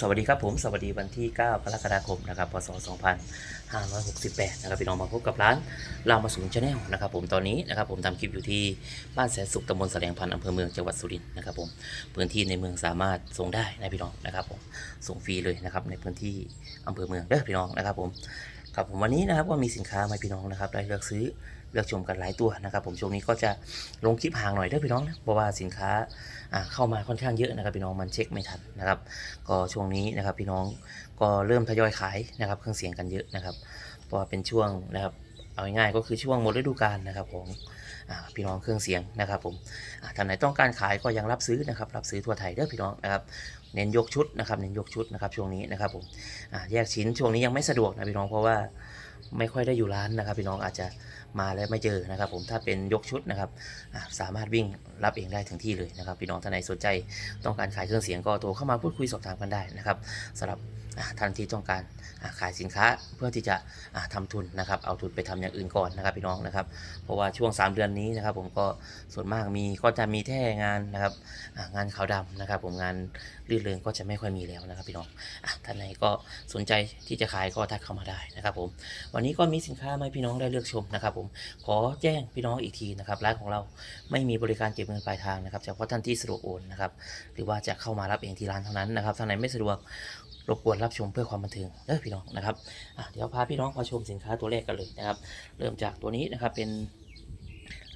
สวัสดีครับผมสวัสดีวันที่ 9 กรกฎาคมนะครับพศ 2568 นะครับพี่น้องมาพบกับร้านเรามาสูงชาแนลนะครับผมตอนนี้นะครับผมทำคลิปอยู่ที่บ้านแสนสุขตำบลแสดงพันธ์อำเภอเมืองจังหวัดสุรินทร์นะครับผมพื้นที่ในเมืองสามารถส่งได้นะพี่น้องนะครับผมส่งฟรีเลยนะครับในพื้นที่อำเภอเมืองเด้อพี่น้องนะครับผมครับผมวันนี้นะครับก็มีสินค้ามาพี่น้องนะครับได้เลือกซื้อ เลือกชมกันหลายตัวนะครับผมช่วงนี้ก็จะลงคลิปห่างหน่อยเด้อพี่น้องนะเพราะว่าสินค้าเข้ามาค่อนข้างเยอะนะครับพี่น้องมันเช็คไม่ทันนะครับ ก็ช่วงนี้นะครับพี่น้องก็เริ่มทยอยขายนะครับเครื่องเสียงกันเยอะนะครับ เพราะว่าเป็นช่วงนะครับเอาง่ายๆก็คือช่วงหมดฤดูกาลนะครับของพี่น้องเครื่องเสียงนะครับผมอ่าท่านไหนต้องการขายก็ยังรับซื้อนะครับรับซื้อทั่วไทยเด้อพี่น้องนะครับเน้นยกชุดนะครับเน้นยกชุดนะครับช่วงนี้นะครับผมแยกชิ้นช่วงนี้ยังไม่สะดวกนะพี่น้องเพราะว่าไม่ค่อยได้อยู่ร้านนะครับ พี่น้องอาจจะ มาแล้วไม่เจอนะครับ ผมถ้าเป็นยกชุดนะครับสามารถวิ่งรับเองได้ถึงที่เลยนะครับพี่น้องท่านไหนสนใจต้องการขายเครื่องเสียงก็โทรเข้ามาพูดคุยสอบถามกันได้นะครับสำหรับ ท่านที่ต้องการขายสินค้าเพื่อที่จะอ่าทำทุนนะครับ เอาทุนไปทำอย่างอื่นก่อนนะครับพี่น้องนะครับ เพราะว่าช่วง 3 เดือนนี้นะครับ ผมก็ส่วนมากมีก็จะมีแค่งานนะครับงานขาวดำนะครับ ผมงานรื่นเริงก็จะไม่ค่อยมีแล้วนะครับพี่น้องท่านไหนก็สนใจที่จะขายก็ทักเข้ามาได้นะครับ ผมวันนี้ก็มีสินค้ามาให้พี่น้องได้เลือกชมนะครับ ผมขอแจ้งพี่น้องอีกทีนะครับร้านของเราไม่มีบริการเก็บเงินปลายทางนะครับเฉพาะท่านที่สะดวกโอนนะครับหรือว่าจะเข้ามารับเองที่ร้านเท่านั้นนะครับท่านไหนไม่สะดวก รบกวนรับชมเพื่อความบันเทิงเออพี่น้องนะครับเดี๋ยวพาพี่น้องมาชมสินค้าตัวแรกกันเลยนะครับ เริ่มจากตัวนี้นะครับเป็น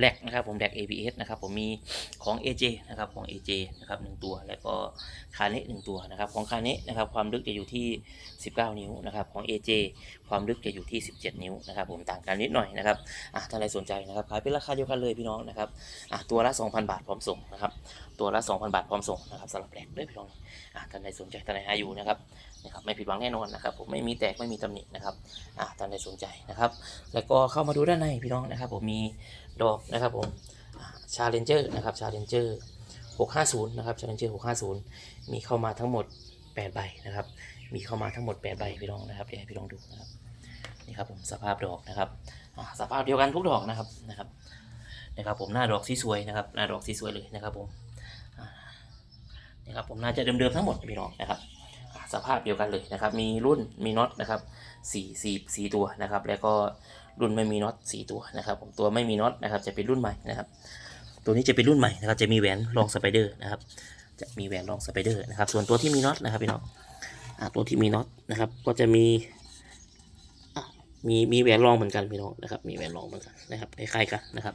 แลกนะครับผมแลก ABS นะครับผมมีของ AJ นะครับของ AJ นะครับหนึ่งตัว แล้วก็คาเนะหนึ่งตัวนะครับของคาเนะนะครับความลึกจะอยู่ที่ 19 นิ้วนะครับของ AJ ความลึกจะอยู่ที่ 17 นิ้วนะครับผมต่างกันนิดหน่อยนะครับอะท่านใดสนใจนะครับขายเป็นราคาเดียวกันเลยพี่น้องนะครับอะตัวละ 2,000 บาทพร้อมส่งนะครับตัวละ 2,000 บาทพร้อมส่งนะครับสำหรับแหลกด้วยพี่น้องอะท่านใดสนใจท่านใดหาอยู่นะครับนะครับไม่ผิดหวังแน่นอนนะครับผมไม่มีแตกไม่มีตำหนินะครับอะท่านใดสนใจนะครับแล้วก็เข้ามาดูด้านในพี่น้องนะครับผมมี ดอกนะครับผมชาเลนเจอร์นะครับชาเลนเจอร์650นะครับชาเลนเจอร์650 มีเข้ามาทั้งหมด8ใบนะครับ มีเข้ามาทั้งหมด8ใบพี่น้องนะครับเดี๋ยวให้พี่น้องดูนะครับนี่ครับผมสภาพดอกนะครับสภาพเดียวกันทุกดอกนะครับนะครับนะครับผมหน้าดอกสีสวยนะครับหน้าดอกสีสวยเลยนะครับผมนะครับผมน่าจะเดิมๆทั้งหมดพี่น้องนะครับสภาพเดียวกันเลยนะครับ มีรุ่นมีน็อตนะครับ สี่สี่สี่ตัวนะครับ แล้วก็รุ่นไม่มีน็อตสี่ตัวนะครับผมตัวไม่มีน็อตนะครับจะเป็นรุ่นใหม่นะครับ ตัวนี้จะเป็นรุ่นใหม่นะครับ จะมีแหวนรองสไปเดอร์นะครับ จะมีแหวนรองสไปเดอร์นะครับ ส่วนตัวที่มีน็อตนะครับพี่น้องตัวที่มีน็อตนะครับ ก็จะมีมีมีแหวนรองเหมือนกันพี่น้องนะครับ มีแหวนรองเหมือนกันนะครับคล้ายๆกันนะครับ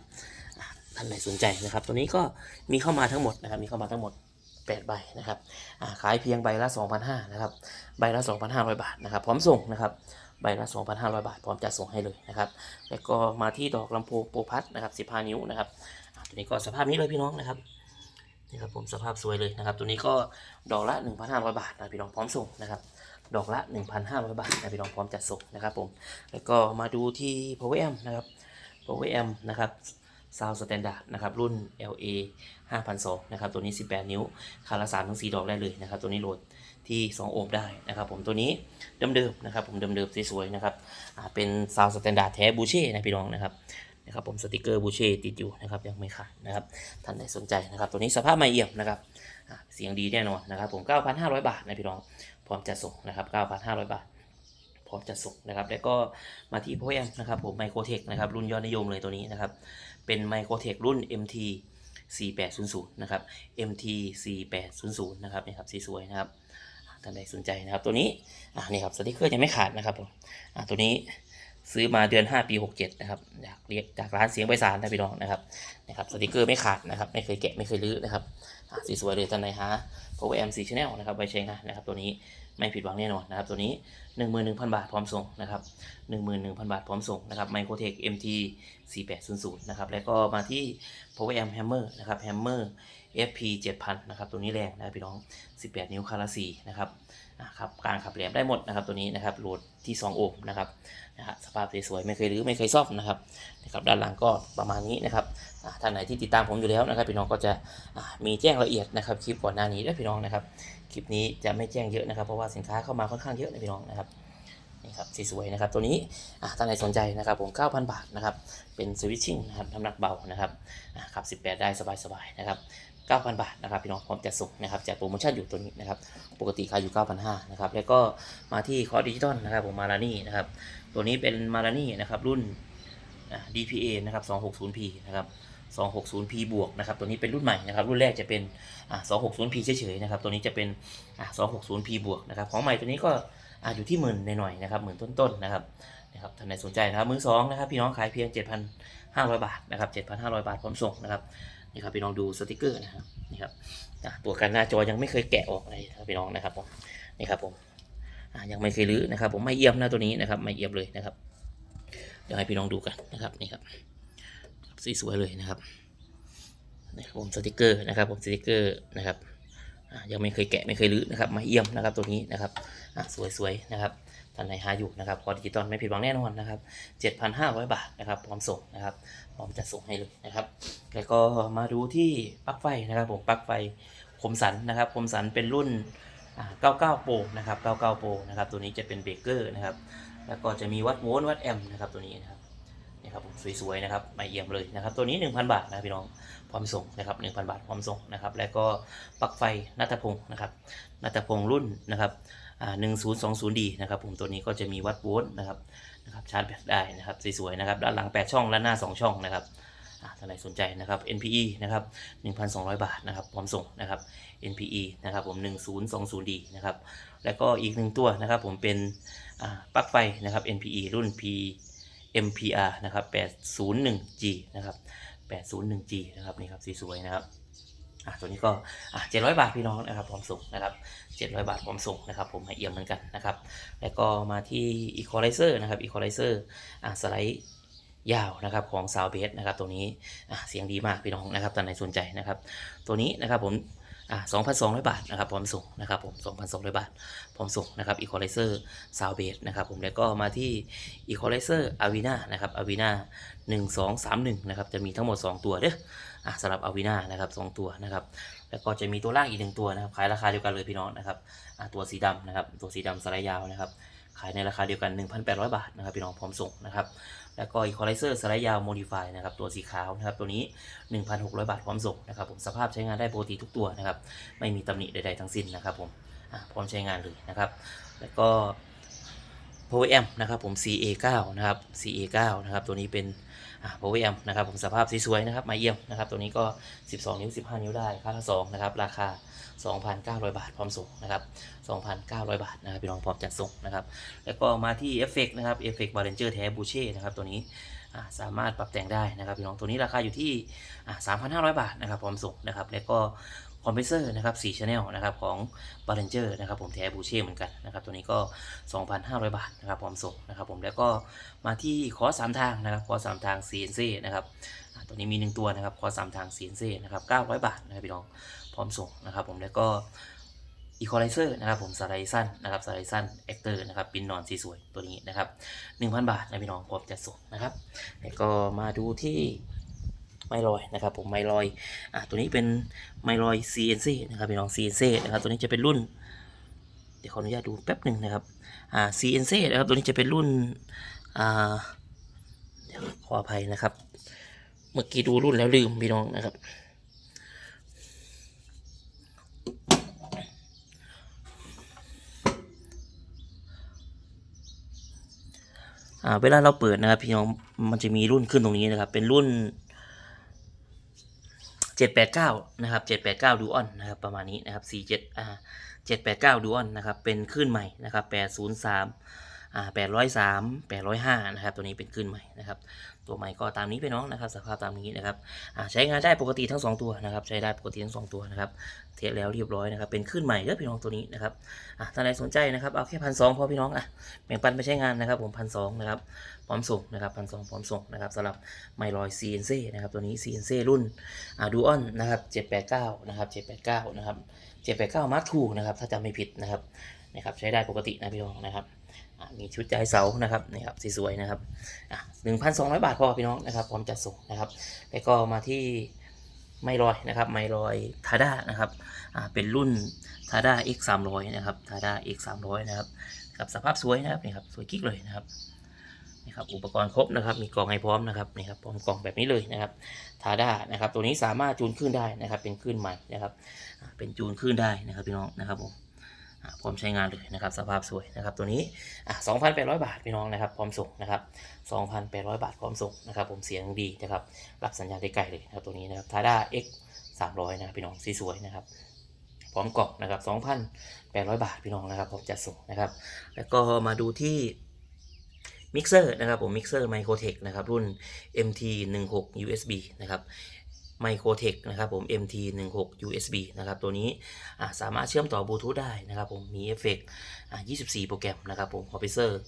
ท่านไหนสนใจนะครับ ตัวนี้ก็มีเข้ามาทั้งหมดนะครับ มีเข้ามาทั้งหมด 8ใบนะครับขายเพียงใบละ 2,500นะครับใบละ 2,500 บาทนะครับ พร้อมส่งนะครับใบละ 2,500 บาท พร้อมจัดส่งให้เลยนะครับแล้วก็มาที่ดอกลำโพงโปรพัดนะครับ15 นิ้วนะครับตัวนี้ก็สภาพนี้เลยพี่น้องนะครับนี่ครับผมสภาพสวยเลยนะครับ ตัวนี้ก็ดอกละ 1,500 บาทนะพี่น้องพร้อมส่งนะครับดอกละ 1,500 บาทนะพี่น้องพร้อมจัดส่งนะครับผมแล้วก็มาดูที่ Power Amp นะครับ Power Amp นะครับ Sound Standard นะครับรุ่น LA 5,200นะครับตัวนี้ 18 นิ้วคาราสามทั้ง4ดอกได้เลยนะครับตัวนี้โหลดที่ 2 โอห์มได้นะครับผมตัวนี้เดิมๆนะครับผมเดิมๆสวยๆนะครับเป็น Sound Standard แท้บูเช่นะพี่น้องนะครับนะครับผมสติกเกอร์บูเช่ติดอยู่นะครับยังไม่ขาดนะครับท่านใดสนใจนะครับตัวนี้สภาพไม่เอี่ยมนะครับเสียงดีแน่นอนนะครับผม9,500 บาทนะพี่น้องพร้อมจะส่งนะครับ9,500 บาทพร้อมจะส่งนะครับ แล้วก็มาที่โพแอมนะครับผมไมโครเทคนะครับรุ่นยอดนิยมเลยตัวนี้นะครับเป็นไมโครเทครุ่น MT 4800 นะครับ MT 4800 นะครับนี่ครับสีสวยนะครับท่านใดสนใจนะครับ ตัวนี้อ่านี่ครับสติกเกอร์ยังไม่ขาดนะครับผมอ่าตัวนี้ซื้อมาเดือน 5 ปี 67 นะครับจากเรียกจากร้านเสียงไพศาลนะพี่น้องนะครับนะครับสติกเกอร์ไม่ขาดนะครับ ไม่เคยแกะไม่เคยลื้อนะครับอ่าสีสวยเลยท่านใดหา Power M 4 Channel นะครับไว้ใช้งานนะครับตัวนี้ ไม่ผิดหวังแน่นอนนะครับตัวนี้ 11,000 บาทพร้อมส่งนะครับ11,000 บาทพร้อมส่งนะครับ Microtech MT 4800 นะครับแล้วก็มาที่ Power Amp Hammer นะครับ Hammer FP 7000 นะครับ ตัวนี้แรงนะพี่น้อง 18 นิ้วคาราสีนะครับอ่าครับการขับแหลมได้หมดนะครับตัวนี้นะครับโหลดที่ 2 โอห์มนะครับนะฮะสภาพสวยๆไม่เคยรื้อไม่เคยซ่อมนะครับนะครับด้านหลังก็ประมาณนี้นะครับท่านไหนที่ติดตามผมอยู่แล้วนะครับ พี่น้องก็จะมีแจ้งละเอียดนะครับคลิปก่อนหน้านี้ด้วยพี่น้องนะครับคลิปนี้จะไม่แจ้งเยอะนะครับ เพราะว่าสินค้าเข้ามาค่อนข้างเยอะนะพี่น้องนะครับนี่ครับสวยๆนะครับตัวนี้อะท่านไหนสนใจนะครับผม 9,000 บาทนะครับเป็นสวิตชิ่งนะครับน้ำหนักเบานะครับขับ 18 ได้สบายๆนะครับ 9,000 บาทนะครับพี่น้องพร้อมจัดส่งนะครับจากโปรโมชั่นอยู่ตัวนี้นะครับปกติขายอยู่ 9,500นะครับแล้วก็มาที่คอร์ดิจิตอลนะครับผมมารานี่นะครับตัวนี้เป็นมารานี่นะครับรุ่น DPA นะครับ 260P นะครับ 260P บวกนะครับตัวนี้เป็นรุ่นใหม่นะครับรุ่นแรกจะเป็นอ่า 260P เฉยๆนะครับตัวนี้จะเป็นอ่า 260P บวกนะครับของใหม่ตัวนี้ก็อ่าอยู่ที่หมื่นหน่อยๆนะครับหมื่นต้นๆนะครับนะครับท่านใดสนใจนะครับมือสองนะครับพี่น้องขายเพียง 7,500 บาทนะครับ7,500 บาทพร้อมส่งนะครับ นี่ครับพี่น้องดูสติกเกอร์นะครับนี่ครับตัวกันหน้าจอยังไม่เคยแกะออกเลยครับพี่น้องนะครับผมนี่ครับผมยังไม่เคยรื้อนะครับ ผมไม่เอี่ยมนะตัวนี้นะครับไม่เอี่ยมเลยนะครับ เดี๋ยวให้พี่น้องดูกันนะครับนี่ครับสีสวยเลยนะครับนี่ครับผมสติกเกอร์นะครับผมสติกเกอร์นะครับยังไม่เคยแกะไม่เคยรื้อนะครับไม่เอี่ยมนะครับตัวนี้นะครับสวยๆนะครับ ท่านไหนหาอยู่นะครับพอดิจิตอลไม่ผิดหวังแน่นอนนะครับ 7,500 บาทนะครับพร้อมส่งนะครับพร้อมจะส่งให้เลยนะครับ แล้วก็มาดูที่ปลั๊กไฟนะครับผมปลั๊กไฟคมสันนะครับคมสันเป็นรุ่น 99โปรนะครับ 99โปรนะครับตัวนี้จะเป็นเบเกอร์นะครับแล้วก็จะมีวัดโวลต์วัดแอมป์นะครับตัวนี้นะครับนี่ครับผมสวยๆนะครับไม่เอี่ยมเลยนะครับ ตัวนี้ 1,000 บาทนะพี่น้องพร้อมส่งนะครับ1,000 บาทพร้อมส่งนะครับ แล้วก็ปลั๊กไฟนัตพงศ์นะครับนัตพงศ์รุ่นนะครับ 1020D นะครับผมตัวนี้ก็จะมีวัดโวลต์นะครับนะครับชาร์จแบตได้นะครับสวยๆนะครับด้านหลัง 8 ช่องและหน้า 2 ช่องนะครับอ่าท่านใดสนใจนะครับ NPE นะครับ 1,200 บาทนะครับ พร้อมส่งนะครับ NPE นะครับผม 1020D นะครับ แล้วก็อีกหนึ่งตัวนะครับผมเป็นปลั๊กไฟนะครับ NPE รุ่น P MPR นะครับ 801G นะครับ 801G นะครับนี่ครับสีสวยนะครับ อะตัวนี้ก็อะ700บาทพี่น้องนะครับพร้อมส่งนะครับเจ็ดร้อยบาทพร้อมส่งนะครับ ผมให้เอี่ยมเหมือนกันนะครับ แล้วก็มาที่อีควอไลเซอร์นะครับอีควอไลเซอะสไลด์ยาวนะครับของซาวเบสนะครับตัวนี้เสียงดีมากพี่น้องนะครับต่านไหนสนใจนะครับ ตัวนี้นะครับผม อ่า2,200บาทนะครับพร้อมส่งนะครับผม2,200บาทพร้อมส่งนะครับ Equalizer s o u n d b a s นะครับผมแล้วก็มาที่ Equalizer Avina นะครับ Avina 1231นะครับจะมีทั้งหมด2ตัวเด้ออะสำหรับ Avina นะครับ2ตัวนะครับแล้วก็จะมีตัวล่างอีกหนึ่งตัวนะครับขายราคาเดียวกันเลยพี่น้องนะครับอะตัวสีดำนะครับตัวสีดำสไลด์ยาวนะครับ ขายในราคาเดียวกัน 1,800 บาทนะครับพี่น้องพร้อมส่งนะครับแล้วก็ Equalizer สไลด์ยาว Modify นะครับตัวสีขาวนะครับตัวนี้ 1,600 บาทพร้อมส่งนะครับผมสภาพใช้งานได้ปกติทุกตัวนะครับไม่มีตำหนิใดๆทั้งสิ้นนะครับผมพร้อมใช้งานเลยนะครับแล้วก็ Power Amp นะครับผม CA9 นะครับ CA9 นะครับตัวนี้เป็นอ่า Power Amp นะครับผมสภาพสวยๆนะครับมาเยี่ยมนะครับตัวนี้ก็ 12 นิ้ว 15 นิ้วได้ค่าละ2นะครับราคา 2,900 บาทพร้อมส่งนะครับ 2,900 บาทนะครับพี่น้องพร้อมจัดส่งนะครับ แล้วก็มาที่เอฟเฟกนะครับเอฟเฟกบาเลนเจอร์แท้บูเช่นะครับตัวนี้สามารถปรับแต่งได้นะครับพี่น้องตัวนี้ราคาอยู่ที่ 3,500 บาทนะครับพร้อมส่งนะครับ แล้วก็คอมเพรสเซอร์นะครับ4 Channel นะครับของ b a l a n g e r นะครับผมแท้บูเช่เหมือนกันนะครับตัวนี้ก็ 2,500 บาทนะครับพร้อมส่งนะครับผมแล้วก็มาที่คอสสามทางนะครับคอสสามทาง CNC นะครับ ตัวนี้มี 1 ตัวนะครับคอสามทาง CNC นะครับ900 บาทนะครับพี่น้องพร้อมส่งนะครับผมแล้วก็อีควอไลเซอร์นะครับผมสไลด์สั้นนะครับสไลด์สั้นแอคเตอร์นะครับปินนอนสีสวยตัวนี้นะครับ 1,000 บาทนะพี่น้องพร้อมจะส่งนะครับแล้วก็มาดูที่ไมลอยนะครับผมไมลอยอะตัวนี้เป็นไมลอย CNC นะครับพี่น้อง CNC นะครับตัวนี้จะเป็นรุ่น เดี๋ยวขออนุญาตดูแป๊บหนึ่งนะครับอ่า CNC นะครับตัวนี้จะเป็นรุ่นอ่าขออภัยนะครับ เมื่อกี้ดูรุ่นแล้วลืมพี่น้องนะครับ อ่าเวลาเราเปิดนะครับพี่น้องมันจะมีรุ่นขึ้นตรงนี้นะครับ เป็นรุ่น789นะครับ789ดูออนนะครับ ประมาณนี้นะครับ47อ่า789ดูออนนะครับ เป็นคลื่นใหม่นะครับ 803อ่า803 805นะครับ ตัวนี้เป็นคลื่นใหม่นะครับ ตัวใหม่ก็ตามนี้ไปน้องนะครับ สภาพตามนี้นะครับอ่าใช้งานได้ปกติทั้ง 2 ตัวนะครับ ใช้ได้ปกติทั้ง 2 ตัวนะครับเทสแล้วเรียบร้อยนะครับ เป็นคลื่นใหม่เด้อพี่น้องตัวนี้นะครับอะท่านใดสนใจนะครับ เอาแค่พันสองพอพี่น้องอะแบ่งปันไปใช้งานนะครับ ผมพันสองนะครับพร้อมส่งนะครับพันสองพร้อมส่งนะครับสำหรับไมลอย CNC นะครับตัวนี้ CNC รุ่นอ่าดูออนนะครับ789นะครับ789นะครับ789 Mark II นะครับถ้าจำไม่ผิดนะครับ นะครับใช้ได้ปกตินะพี่น้องนะครับมีชุดจ่ายเสานะครับนี่ครับสวยๆนะครับอะ1,200บาทพอพี่น้องนะครับพร้อมจัดส่งนะครับแล้วก็มาที่ไมลอยนะครับไมลอยทาด้านะครับเป็นรุ่นทาด้า X 300นะครับทาด้า X 300นะครับครับสภาพสวยนะครับนี่ครับสวยกิ๊กเลยนะครับนี่ครับอุปกรณ์ครบนะครับมีกล่องให้พร้อมนะครับนี่ครับพร้อมกล่องแบบนี้เลยนะครับทาด้านะครับตัวนี้สามารถจูนขึ้นได้นะครับเป็นขึ้นใหม่นะครับเป็นจูนขึ้นได้นะครับพี่น้องนะครับผม พร้อมใช้งานเลยนะครับสภาพสวยนะครับตัวนี้อะ2,800 บาทพี่น้องนะครับพร้อมส่งนะครับ2,800 บาทพร้อมส่งนะครับผมเสียงดีนะครับรับสัญญาณได้ไกลเลยนะครับตัวนี้นะครับทาด้า X 300นะครับพี่น้องสีสวยนะครับพร้อมกล่องนะครับ2,800 บาทพี่น้องนะครับผมจะส่งนะครับแล้วก็มาดูที่มิกเซอร์นะครับผมมิกเซอร์ไมโครเทคนะครับรุ่น MT 1 6 USB นะครับ ไมโครเทคนะครับผม MT 1 6 USB นะครับตัวนี้สามารถเชื่อมต่อบลูทูธได้นะครับผมมีเอฟเฟกต์24 โปรแกรมนะครับผมคอมเพรสเซอร์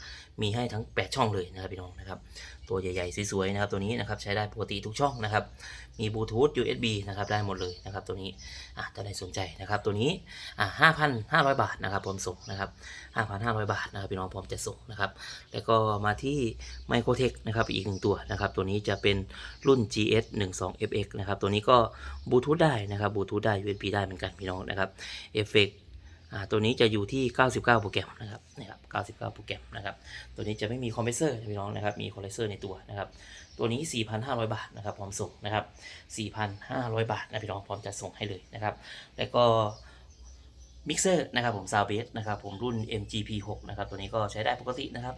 มีให้ทั้ง 8 ช่องเลยนะครับพี่น้องนะครับ ตัวใหญ่ๆสวยๆนะครับตัวนี้นะครับใช้ได้ปกติทุกช่องนะครับ มีบลูทูธ USB นะครับได้หมดเลยนะครับตัวนี้อะถ้าได้สนใจนะครับตัวนี้อะ5,500บาทนะครับพร้อมส่งนะครับ5,500บาทนะครับพี่น้องพร้อมจะส่งนะครับแล้วก็มาที่ Microtech นะครับอีกหนึ่งตัวนะครับตัวนี้จะเป็นรุ่น GS 1 2 FX นะครับตัวนี้ก็บลูทูธได้นะครับบลูทูธได้ USB ได้เหมือนกันพี่น้องนะครับเอฟเฟกอ่า ตัวนี้จะอยู่ที่ 99 โปรแกรมนะครับนะครับ 99 โปรแกรมนะครับ ตัวนี้จะไม่มีคอมเพรสเซอร์พี่น้องนะครับ มีคอมเพรสเซอร์ในตัวนะครับ ตัวนี้ 4,500 บาทนะครับพร้อมส่งนะครับ 4,500 บาทนะพี่น้องพร้อมจะส่งให้เลยนะครับ แล้วก็ มิกเซอร์นะครับผมซาวเบสนะครับผมรุ่น MGP6 นะครับตัวนี้ก็ใช้ได้ปกตินะครับ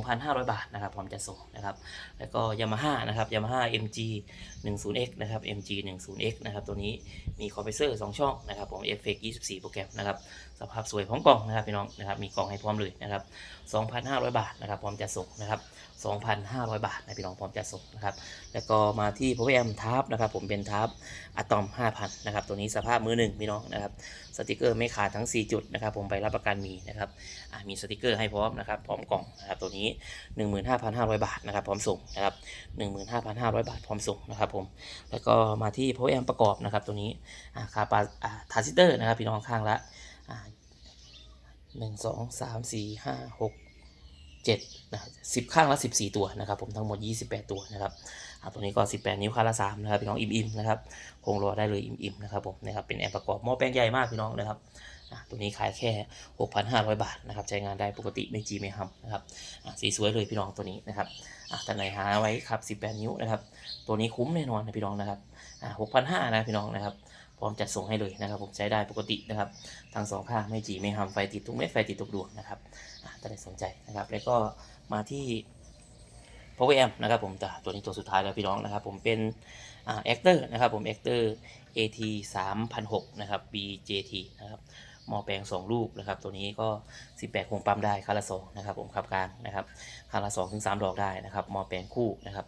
2,500 บาทนะครับพร้อมจะส่งนะครับแล้วก็ Yamaha นะครับ Yamaha MG 10X นะครับ MG 10X นะครับตัวนี้มีคอมเพรสเซอร์2ช่องนะครับผมเอฟเฟก24 โปรแกรมนะครับสภาพสวยพร้อมกล่องนะครับพี่น้องนะครับมีกล่องให้พร้อมเลยนะครับ 2,500 บาทนะครับพร้อมจะส่งนะครับ 2,500 บาทนะพี่น้องพร้อมจะส่งนะครับ แล้วก็มาที่ Power Amp ทับนะครับ ผมเป็นทับอะตอม 5,000 นะครับ ตัวนี้สภาพมือหนึ่งพี่น้องนะครับ สติกเกอร์ไม่ขาดทั้ง 4 จุดนะครับ ผมไปรับประกันมีนะครับมีสติกเกอร์ให้พร้อมนะครับ พร้อมกล่องนะครับ ตัวนี้ 15,500 บาทนะครับ พร้อมส่งนะครับ 15,500 บาทพร้อมส่งนะครับผม แล้วก็มาที่ Power Amp ประกอบนะครับ ตัวนี้คาปาทาซิเตอร์นะครับ พี่น้องข้างละหนึ่งสองสามสี่ห้าหก เจ็ดนะสิบข้างละสิบสี่ตัวนะครับผมทั้งหมดยี่สิบแปดตัวนะครับตัวนี้ก็สิบแปดนิ้วข้างละสามนะครับพี่น้องอิ่มๆนะครับคงรอได้เลยอิ่มๆนะครับผมนะครับเป็นแอมประกอบหม้อแป้งใหญ่มากพี่น้องนะครับตัวนี้ขายแค่หกพันห้าร้อยบาทนะครับใช้งานได้ปกติไม่จีไม่ฮัมนะครับสีสวยเลยพี่น้องตัวนี้นะครับท่านไหนหาไว้ครับสิบแปดนิ้วนะครับตัวนี้คุ้มแน่นอนนะพี่น้องนะครับอ่าหกพันห้านะพี่น้องนะครับ พร้อมจัดส่งให้เลยนะครับ ผมใช้ได้ปกตินะครับทั้งสองข้างไม่จีไม่ฮัมไฟติดทุกเม็ดไฟติดทุกดวงนะครับถ้าได้สนใจนะครับ แล้วก็มาที่ Power Amp นะครับผมแต่ตัวนี้ตัวสุดท้ายแล้วพี่น้องนะครับ ผมเป็นแอ่า Actor นะครับผม Actor AT 3006นะครับ BJT นะครับหม้อแปลง 2 ลูกนะครับ ตัวนี้ก็ 18คงปั๊มได้คาละ2นะครับ ผมขับกลางนะครับคาละ2ถึง3ดอกได้นะครับหม้อแปลงคู่นะครับ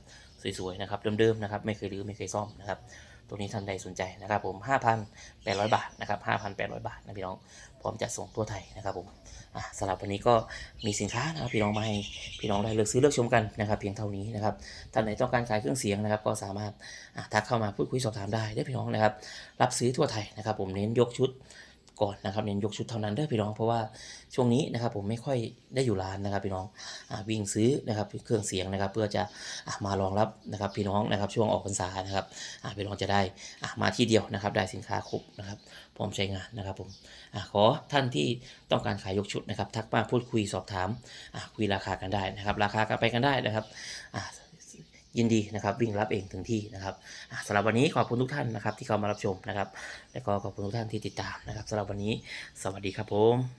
สวยๆนะครับเดิมๆนะครับไม่เคยรื้อไม่เคยซ่อมนะครับ ตัวนี้ท่านใดสนใจนะครับผม 5,800 บาทนะครับ5,800 บาทนะพี่น้อง พร้อมจะส่งทั่วไทยนะครับผมสำหรับวันนี้ก็มีสินค้านะครับพี่น้องมาให้พี่น้องได้เลือกซื้อเลือกชมกันนะครับเพียงเท่านี้นะครับท่านไหนต้องการขายเครื่องเสียงนะครับ ก็สามารถทักเข้ามาพูดคุยสอบถามได้ได้พี่น้องนะครับ รับซื้อทั่วไทยนะครับ ผมเน้นยกชุด ก่อนนะครับเน้นยกชุดเท่านั้นเด้อพี่น้องเพราะว่าช่วงนี้นะครับผมไม่ค่อยได้อยู่ร้านนะครับพี่น้องอวิ่งซื้อนะครับเครื่องเสียงนะครับ เพื่อจะอมารองรับนะครับพี่น้องนะครับช่วงออกพรรษานะครับพี่น้องจะได้มาที่เดียวนะครับ ได้สินค้าครบนะครับพร้อมใช้งานนะครับผมอขอท่านที่ต้องการขายยกชุดนะครับ ทักมาพูดคุยสอบถามคุยราคากันได้นะครับ ราคากันไปกันได้นะครับ ยินดีนะครับวิ่งรับเองถึงที่นะครับสำหรับวันนี้ขอบคุณทุกท่านนะครับที่เข้ามารับชมนะครับ แล้วก็ขอบคุณทุกท่านที่ติดตามนะครับสำหรับวันนี้ สวัสดีครับผม